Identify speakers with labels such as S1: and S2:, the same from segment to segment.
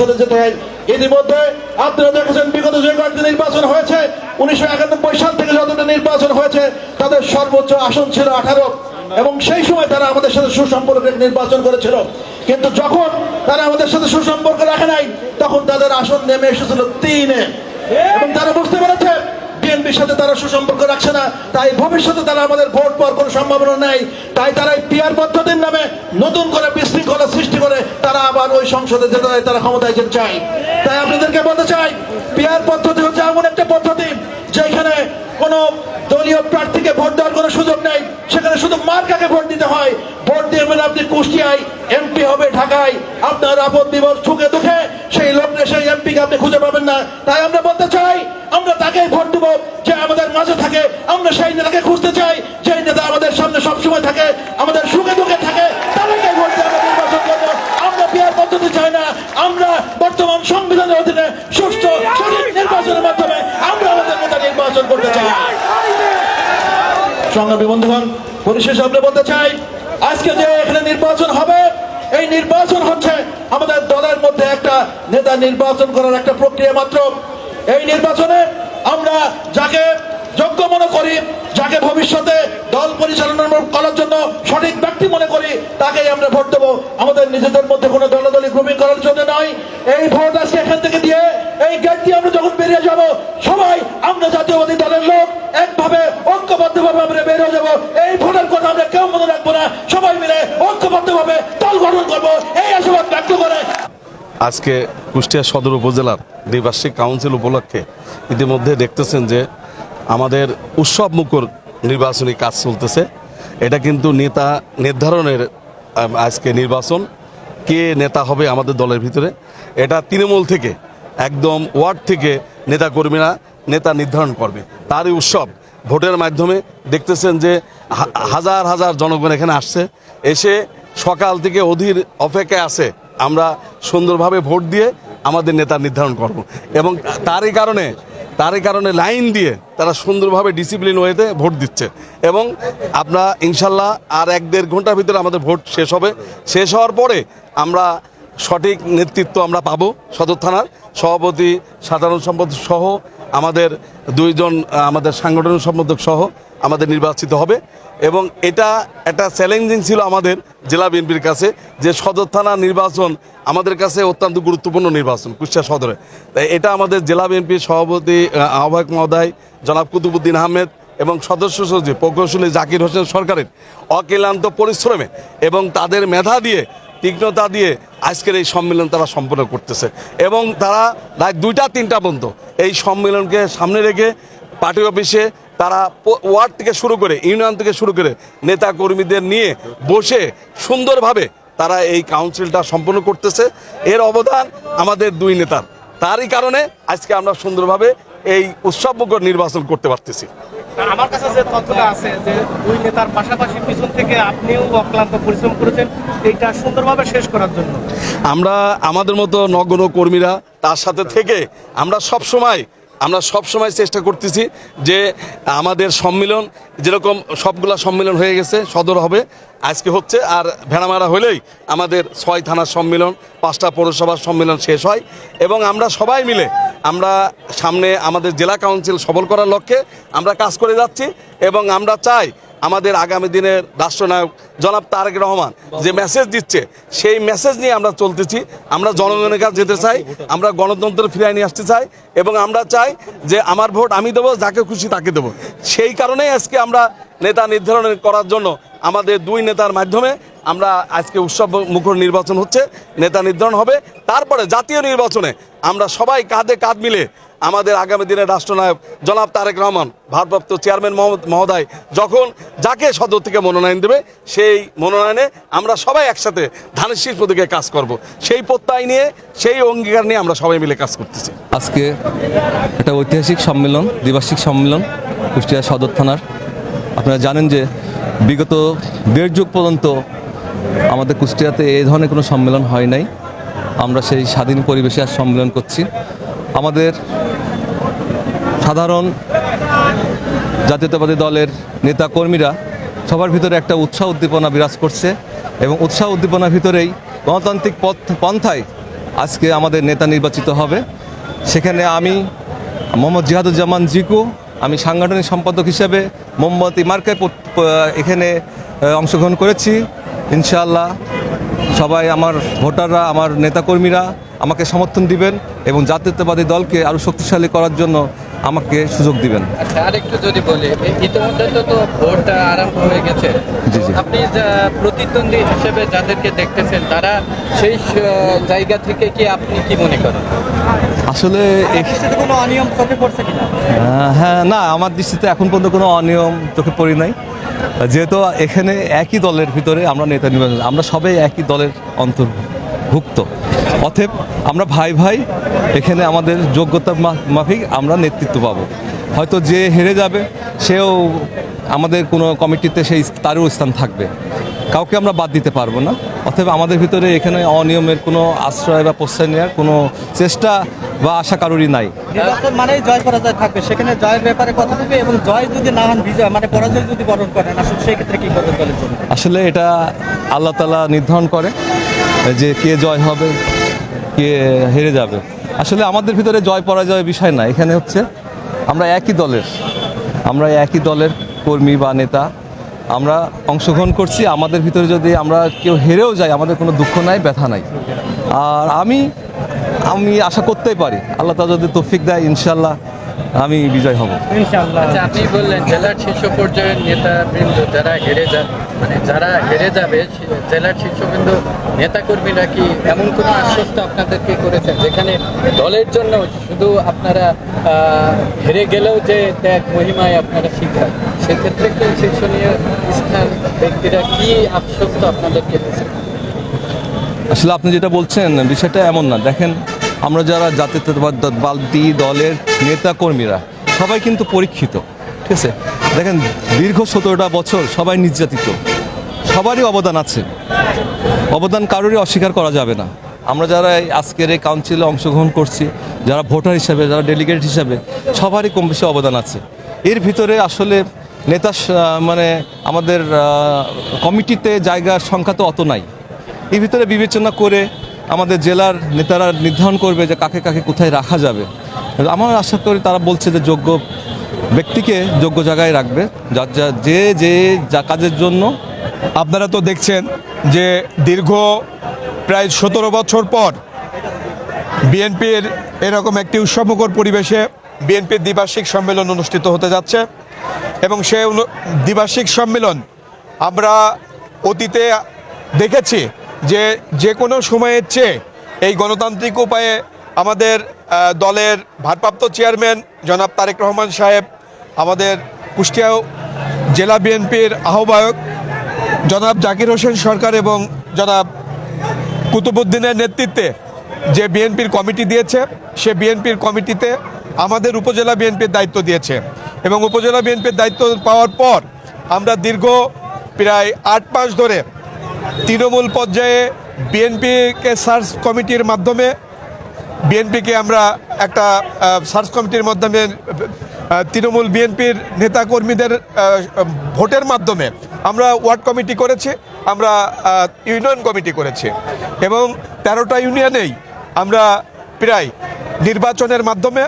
S1: চলে যেতে হয়। ইতিমধ্যে আপনারা দেখেছেন, বিগত যে কয়েকটি নির্বাচন হয়েছে, উনিশশো একানব্বই সাল থেকে যতটা নির্বাচন হয়েছে, তাদের সর্বোচ্চ আসন ছিল আঠারো। এবং সেই সময় তারা আমাদের সাথে সুসম্পর্ক নির্বাচন করেছিল। কিন্তু যখন তারা আমাদের সাথে সুসম্পর্ক রাখে নাই, তখন তাদের আসন নেমে এসেছিল তিনে এবং তারা বুঝতে পেরেছে বিএনপির সাথে তারা সুসম্পর্ক রাখছে না, তাই ভবিষ্যতে তারা আমাদের ভোট পাওয়ার কোনো সম্ভাবনা নাই, তাই তারা এই পিয়ার পদ্ধতির নামে নতুন করে বিশৃঙ্খলা সৃষ্টি করে তারা আবার ওই সংসদে যেতে তারা ক্ষমতায় যেতে চায়। তাই আপনাদেরকে বলতে চাই পিয়ার পদ্ধতি হচ্ছে এমন একটা পদ্ধতি যেখানে কোনো দলীয় প্রার্থীকে ভোট দেওয়ার কোনো সুযোগ নেই। সেখানে শুধু মার্কাকে ভোট দিতে হয়। ভোট দিয়ে আপনি কুষ্টিয়ায় এমপি হবে ঢাকায়। আপনার আপদ বিপদ সুখে দুঃখে সেই লোককে, সেই এমপিকে আপনি খুঁজে পাবেন না। তাই আমরা বলতে চাই, আমরা তাকেই ভোট দেব যে আমাদের মাঝে থাকে। আমরা সেই নেতাকে খুঁজতে চাই যে নেতা আমাদের সামনে সবসময় থাকে, আমাদের সুখে দুঃখে থাকে তাদেরকে ভোট দিয়ে সংবিধানের অধীনে সঠিক নির্বাচনের মাধ্যমে আমরা আমাদের নেতা নির্বাচন করতে চাই। সংগ্রামী বন্ধুগণ, পরিশেষে আমরা বলতে চাই, আজকে যে এখানে নির্বাচন হবে, এই নির্বাচন হচ্ছে আমাদের দলের মধ্যে একটা নেতা নির্বাচন করার একটা প্রক্রিয়া মাত্র। এই নির্বাচনে আমরা যাকে যোগ্য মনে করি, যাকে ভবিষ্যতে দল পরিচালনা করার জন্য সঠিক ব্যক্তি মনে করি, তাকেই আমরা ভোট দেবো। আমাদের নিজেদের মধ্যে কোনো দলদলি গ্রুপিং করার জন্য নয়। এই ভোট আজকে এখান থেকে দিয়ে, এই গেট দিয়ে আমরা যখন বেরিয়ে যাব, সবাই আমরা জাতীয়বাদী দলের লোক, একভাবে, ঐক্যবদ্ধভাবে আমরা বের হয়ে যাব। এই ভোটের কথা আমরা কেউ মনে রাখব না। সবাই মিলে ঐক্যবদ্ধভাবে দল গঠন করব। এই আশাবাদ ব্যক্ত করে।
S2: আজকে কুষ্টিয়া সদর উপজেলার দ্বিবার্ষিক কাউন্সিল উপলক্ষে ইতিমধ্যে দেখতেছেন যে আমাদের উৎসব মুখর নির্বাচনী কাজ চলতেছে। এটা কিন্তু নেতা নির্ধারণের আজকে নির্বাচন। কে নেতা হবে আমাদের দলের ভিতরে? এটা তৃণমূল থেকে, একদম ওয়ার্ড থেকে নেতা কর্মীরা নেতা নির্ধারণ করবে। তারই উৎসব। ভোটের মাধ্যমে দেখতেছেন যে হাজার হাজার জনগণ এখানে আসছে। এসে সকাল থেকে অধীর অপেক্ষায় আছে। আমরা সুন্দরভাবে ভোট দিয়ে আমাদের নেতা নির্ধারণ করব। এবং তারই কারণে তারই কারণে লাইন দিয়ে তারা সুন্দরভাবে ডিসিপ্লিন ওয়েতে ভোট দিচ্ছে। এবং আপনার ইনশাল্লাহ আর এক দেড় ঘণ্টার ভিতরে আমাদের ভোট শেষ হবে। শেষ হওয়ার পরে আমরা সঠিক নেতৃত্ব আমরা পাবো সদর থানার। সভাপতি সাধারণ সম্পাদক সহ আমাদের দুইজন, আমাদের সাংগঠনিক সম্পাদক সহ আমাদের নির্বাচিত হবে। এবং এটা একটা চ্যালেঞ্জিং ছিল আমাদের জেলা বিএনপির কাছে যে সদর থানা নির্বাচন আমাদের কাছে অত্যন্ত গুরুত্বপূর্ণ নির্বাচন কুষ্টিয়া সদরে। তাই এটা আমাদের জেলা বিএনপির সভাপতি আহ্বায়ক মহোদয় জনাব কুতুবুদ্দিন আহমেদ এবং সদস্য সচিব প্রকৌশলী জাকির হোসেন সরকারের অক্লান্ত পরিশ্রমে এবং তাদের মেধা দিয়ে, তীক্ষ্ণতা দিয়ে আজকের এই সম্মেলন তারা সম্পন্ন করতেছে। এবং তারা রাত দুইটা তিনটা পর্যন্ত এই সম্মেলনকে সামনে রেখে পার্টি অফিসে তারা ওয়ার্ড থেকে শুরু করে ইউনিয়ন থেকে শুরু করে নেতা কর্মীদের নিয়ে বসে সুন্দরভাবে তারা এই কাউন্সিলটা সম্পন্ন করতেছে। এর অবদান আমাদের দুই নেতার। তারই কারণে আজকে আমরা সুন্দরভাবে এই উৎসবমুখর নির্বাচন করতে পারতেছি।
S3: আমার কাছে যে তথ্যটা আছে যে দুই নেতার পাশাপাশি পিছন থেকে আপনিও অক্লান্ত পরিশ্রম করেছেন এইটা সুন্দরভাবে শেষ করার জন্য।
S2: আমরা আমাদের মতো নগণ কর্মীরা তার সাথে থেকে আমরা সব সময় আমরা সব সময় চেষ্টা করতেছি যে আমাদের সম্মেলন, যেরকম সবগুলা সম্মেলন হয়ে গেছে, সদর হবে, আজকে হচ্ছে, আর ভেড়ামারা হলেই আমাদের ছয় থানার সম্মেলন, পাঁচটা পৌরসভার সম্মেলন শেষ হয়, এবং আমরা সবাই মিলে, আমরা সামনে আমাদের জেলা কাউন্সিল সবল করার লক্ষ্যে আমরা কাজ করে যাচ্ছি, এবং আমরা চাই আমাদের আগামী দিনের রাষ্ট্রনায়ক জনাব তারেক রহমান যে মেসেজ দিচ্ছে, সেই মেসেজ নিয়ে আমরা চলতেছি। আমরা জনগণের কাছে যেতে চাই, আমরা গণতন্ত্র ফিরিয়ে নিয়ে আসতে চাই এবং আমরা চাই যে আমার ভোট আমি দেবো, যাকে খুশি তাকে দেবো। সেই কারণেই আজকে আমরা নেতা নির্ধারণ করার জন্য আমাদের দুই নেতার মাধ্যমে আমরা আজকে উৎসব মুখর নির্বাচন হচ্ছে, নেতা নির্ধারণ হবে। তারপরে জাতীয় নির্বাচনে আমরা সবাই কাঁধে কাঁধ মিলে আমাদের আগামী দিনের রাষ্ট্রনায়ক জনাব তারেক রহমান, ভারপ্রাপ্ত চেয়ারম্যান মহোদয় যখন যাকে সদর থেকে মনোনয়ন দেবে, সেই মনোনয়নে আমরা সবাই একসাথে ধানের শীষ প্রতীকে কাজ করব। সেই প্রত্যয় নিয়ে, সেই অঙ্গীকার নিয়ে আমরা সবাই মিলে কাজ করতেছি।
S4: আজকে একটা ঐতিহাসিক সম্মেলন, দ্বিবার্ষিক সম্মেলন, কুষ্টিয়া সদর থানার। আপনারা জানেন যে বিগত দেড় যুগ পর্যন্ত আমাদের কুষ্টিয়াতে এই ধরনের কোনো সম্মেলন হয় নাই। আমরা সেই স্বাধীন পরিবেশে আজ সম্মেলন করছি। আমাদের সাধারণ জাতীয়তাবাদী দলের নেতা কর্মীরা সবার ভিতরে একটা উৎসাহ উদ্দীপনা বিরাজ করছে এবং উৎসাহ উদ্দীপনার ভিতরেই গণতান্ত্রিক পথ পন্থায় আজকে আমাদের নেতা নির্বাচিত হবে। সেখানে আমি মোহাম্মদ জিহাদুজ্জামান জিকু, আমি সাংগঠনিক সম্পাদক হিসেবে মোমবাতি মার্কেট এখানে অংশগ্রহণ করেছি। ইনশাআল্লাহ সবাই আমার ভোটাররা, আমার নেতাকর্মীরা আমাকে সমর্থন দিবেন এবং জাতীয়তাবাদী দলকে আরও শক্তিশালী করার জন্য আমাকে সুযোগ দিবেন।
S5: আচ্ছা আরেকটু যদি বলি ইতিমধ্যে তো তো ভোট আরম্ভ হয়ে গেছে। আপনি প্রতিদ্বন্দ্বী হিসেবে যাদেরকে দেখতেছেন তারা সেই জায়গা থেকে কি আপনি কি মনে করেন?
S4: আসলে
S3: কোনো অনিয়ম চোখে পড়ছে কিনা?
S4: হ্যাঁ না আমার দৃষ্টিতে এখন পর্যন্ত কোনো অনিয়ম চোখে পড়ি নাই। যেহেতু এখানে একই দলের ভিতরে আমরা নেতা নির্বাচন আমরা সবাই একই দলের অন্তর্ভুক্ত। অতএব আমরা ভাই ভাই এখানে আমাদের যোগ্যতা মাফিক আমরা নেতৃত্ব পাবো। হয়তো যে হেরে যাবে সেও আমাদের কোনো কমিটিতে সেই তারও স্থান থাকবে। কাউকে আমরা বাদ দিতে পারব না। অতএব আমাদের ভিতরে এখানে অনিয়মের কোনো আশ্রয় বা প্রশ্রয় নেওয়ার কোনো চেষ্টা বা আশা কারোরই নাই।
S3: নির্বাচন মানেই জয় পরাজয় থাকবে। সেখানে জয়ের ব্যাপারে কথা এবং জয় যদি না হন বিজয় মানে পরাজয় যদি বরণ করেন আসলে সেই ক্ষেত্রে কি করবে দলের জন্য
S4: আসলে এটা আল্লাহ তালা নির্ধারণ করে। যে কে জয় হবে কে হেরে যাবে। আসলে আমাদের ভিতরে জয় পরাজয় বিষয় না এখানে হচ্ছে আমরা একই দলের। আমরা একই দলের কর্মী বা নেতা। আমরা অংশগ্রহণ করছি আমাদের ভিতরে যদি আমরা কেউ হেরেও যাই আমাদের কোনো দুঃখ নাই ব্যথা নাই। আর আমি আমি আশা করতেই পারি আল্লাহ তা যদি তৌফিক দেয় ইনশাল্লাহ আমি বিজয় হব।
S3: ইনশাআল্লাহ।
S5: আচ্ছা আপনি বললেন জেলার শীর্ষ পর্যায়ের নেতাবৃন্দ যারা হেরে যা মানে যারা হেরে যাবে জেলার শীর্ষবৃন্দ নেতাকর্মীরা কি এমন কোনো আশ্বস্ত আপনাদেরকে করেছেন? যেখানে দলের জন্য শুধু আপনারা হেরে গেলেও যে ত্যাগ, মহিমায় আপনারা শিখান সেক্ষেত্রে কি শীর্ষনীয় স্থান ব্যক্তিরা কি আশ্বস্ত আপনাদেরকে দিয়েছে
S4: আসলে আপনি যেটা বলছেন, বিষয়টা এমন না। দেখেন, আমরা যারা জাতীয়তাবাদ দলের নেতা কর্মীরা সবাই কিন্তু পরীক্ষিত, ঠিক আছে? দেখেন, দীর্ঘ সতেরোটা বছর সবাই নির্যাতিত। সবারই অবদান আছে। অবদান কারোরই অস্বীকার করা যাবে না। আমরা যারা এই আজকের এই কাউন্সিলে অংশগ্রহণ করছি, যারা ভোটার হিসাবে, যারা ডেলিগেট হিসাবে, সবারই কম বেশি অবদান আছে। এর ভিতরে আসলে নেতা মানে আমাদের কমিটিতে জায়গার সংখ্যা তো অত নাই। এর ভিতরে বিবেচনা করে আমাদের জেলার নেতারা নির্ধারণ করবে যে কাকে কাকে কোথায় রাখা যাবে। আমার আশা করি তারা বলছে যে যোগ্য ব্যক্তিকে যোগ্য জায়গায় রাখবে। যার যা- যে যে, যা কাজের জন্য।
S6: আপনারা তো দেখছেন যে দীর্ঘ প্রায় সতেরো বছর পর বিএনপির এরকম একটি উৎসবমুখর পরিবেশে বিএনপির দ্বিবার্ষিক সম্মেলন অনুষ্ঠিত হতে যাচ্ছে এবং সে দ্বিবার্ষিক সম্মেলন আমরা অতীতে দেখেছি যে যে কোনো সময়ের চেয়ে এই গণতান্ত্রিক উপায়ে আমাদের দলের ভারপ্রাপ্ত চেয়ারম্যান জনাব তারেক রহমান সাহেব আমাদের কুষ্টিয়া জেলা বিএনপির আহ্বায়ক জনাব জাকির হোসেন সরকার এবং জনাব কুতুবুদ্দিনের নেতৃত্বে যে বিএনপির কমিটি দিয়েছে, সে বিএনপির কমিটিতে আমাদের উপজেলা বিএনপির দায়িত্ব দিয়েছে এবং উপজেলা বিএনপির দায়িত্ব পাওয়ার পর আমরা দীর্ঘ প্রায় আট মাস ধরে তৃণমূল পর্যায়ে বিএনপিকে সার্চ কমিটির মাধ্যমে, বিএনপিকে আমরা একটা সার্চ কমিটির মাধ্যমে তৃণমূল বিএনপির নেতাকর্মীদের ভোটের মাধ্যমে আমরা ওয়ার্ড কমিটি করেছি, আমরা ইউনিয়ন কমিটি করেছি এবং তেরোটা ইউনিয়নেই আমরা প্রায় নির্বাচনের মাধ্যমে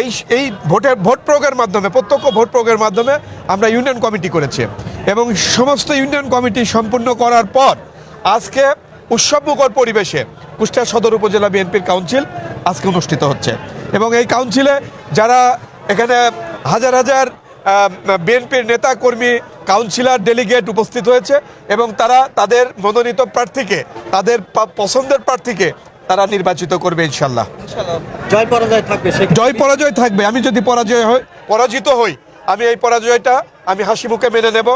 S6: এই এই ভোটের, ভোট প্রয়োগের মাধ্যমে, প্রত্যক্ষ ভোট প্রয়োগের মাধ্যমে আমরা ইউনিয়ন কমিটি করেছি এবং সমস্ত ইউনিয়ন কমিটি সম্পূর্ণ করার পর আজকে উৎসবমুখর পরিবেশে কুষ্টিয়া সদর উপজেলা বিএনপির কাউন্সিল আজকে অনুষ্ঠিত হচ্ছে এবং এই কাউন্সিলে যারা এখানে হাজার হাজার বিএনপির নেতা কর্মী কাউন্সিলর ডেলিগেট উপস্থিত হয়েছে এবং তারা তাদের মনোনীত প্রার্থীকে তাদের পছন্দের প্রার্থীকে তারা নির্বাচিত করবে ইনশাল্লাহ
S3: জয় পরাজয় থাকবে
S6: জয় পরাজয় থাকবে আমি যদি পরাজয় হই পরাজিত হই আমি এই পরাজয়টা আমি হাসি মুখে মেনে নেব। এবং